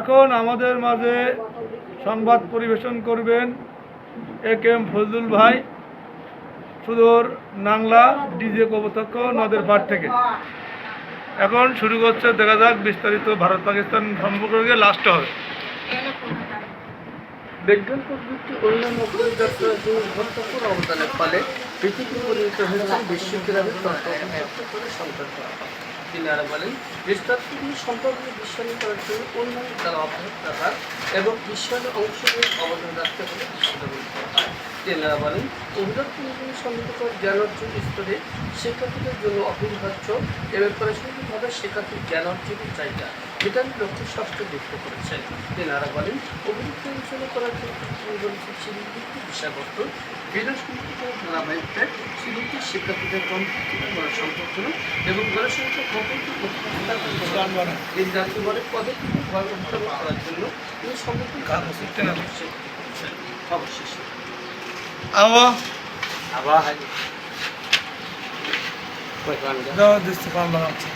এখন আমাদের মাঝে সংবাদ পরিবেশন করবেন এ কে এম ফজলুল ভাই, সুদূর নাংলা, ডিজে কবতক্ষ, নদের পাড় থেকে। এখন শুরু করছে, দেখা যাক, বিস্তারিত ভারত পাকিস্তান সম্পর্কে লাস্ট হবে। বিজ্ঞান প্রযুক্তি অন্যান্য অবদানের ফলে হয়। তিনি আরও বলেন সম্পর্কে করার জন্য রাখার এবং অংশগ্রহণ অবদান রাখতে হয় বলেন জ্ঞান অর্জন স্তরে শিক্ষার্থীদের জন্য অপরিহার্য এবং প্রাসঙ্গিকভাবে শিক্ষার্থীর জ্ঞান অর্জনের চাহিদা মেটানোর লক্ষ্যে স্বাস্থ্য ব্যক্ত করেছেন। তিনি আরও বলেন অনুসরণ করার জন্য তিনি বিষয়বস্তু বিদেশমুক্ত ধারাবাহিকতে সিদ্ধিকে শিক্ষার্থীদের কম্পিউটার গড়ার সম্পর্কন এবং গণসংখ্যা কপলকে এই জাতীয় বলে পদক্ষেপ করার জন্য তিনি সম্মুখীন অবশেষে। আবার? আবার পান বানাচ্ছে।